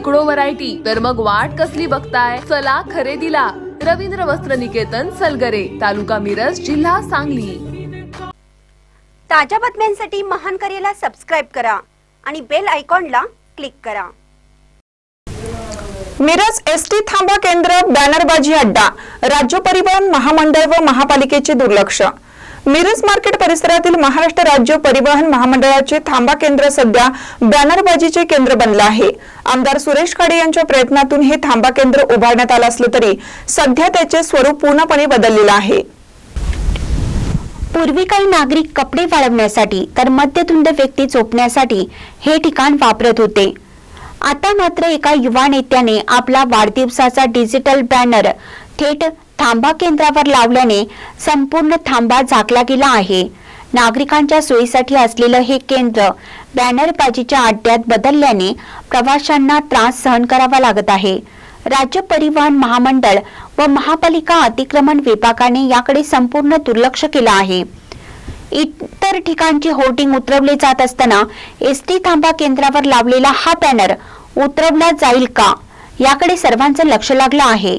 शेकडो व्हरायटी तर मग वाट कसली बघताय? चला खरेदीला. रवींद्र वस्त्र निकेतन सलगरे तालुका मिरज जिल्हा सांगली. ताज्या बातम्यांसाठी महान करेला सबस्क्राईब करा आणि बेल आयकॉनला क्लिक करा. मिरज एसटी थांबा केंद्र बॅनरबाजी अड्डा. राज्य परिवहन महामंडळ व महापालिकेचे दुर्लक्ष. मिरज मार्केट परिसरातील महाराष्ट्र राज्य परिवहन महामंडळाचे थांबा केंद्र सध्या बॅनरबाजीचे केंद्र बनले आहे. आमदार सुरेश खाडे यांच्या प्रयत्नातून हे थांबा केंद्र उभारण्यात आलं असलं तरी सध्या त्याचे स्वरूप पूर्णपणे बदललेलं आहे. पूर्वी काही नागरिक कपडे वाळवण्यासाठी तर मद्यधुंद व्यक्ती चोपण्यासाठी हे ठिकाण वापरत होते. आता मात्र एका युवा नेत्याने आपला वाढदिवसाचा डिजिटल बॅनर थेट थांबा केंद्रावर लावल्याने संपूर्ण थांबा झाकला गेला आहे. नागरिकांच्या सोयीसाठी असलेलं हे केंद्र बॅनरबाजीच्या अड्ड्यात बदलल्याने प्रवाशांना त्रास सहन करावा लागत आहे. राज्य परिवहन महामंडळ व महापालिका अतिक्रमण विभागाने याकडे संपूर्ण दुर्लक्ष केलं आहे. इतर ठिकाणची होर्डिंग उतरवले जात असताना एस टी थांबा केंद्रावर लावलेला हा बॅनर उतरवला जाईल का? याकडे सर्वांचं लक्ष लागलं आहे.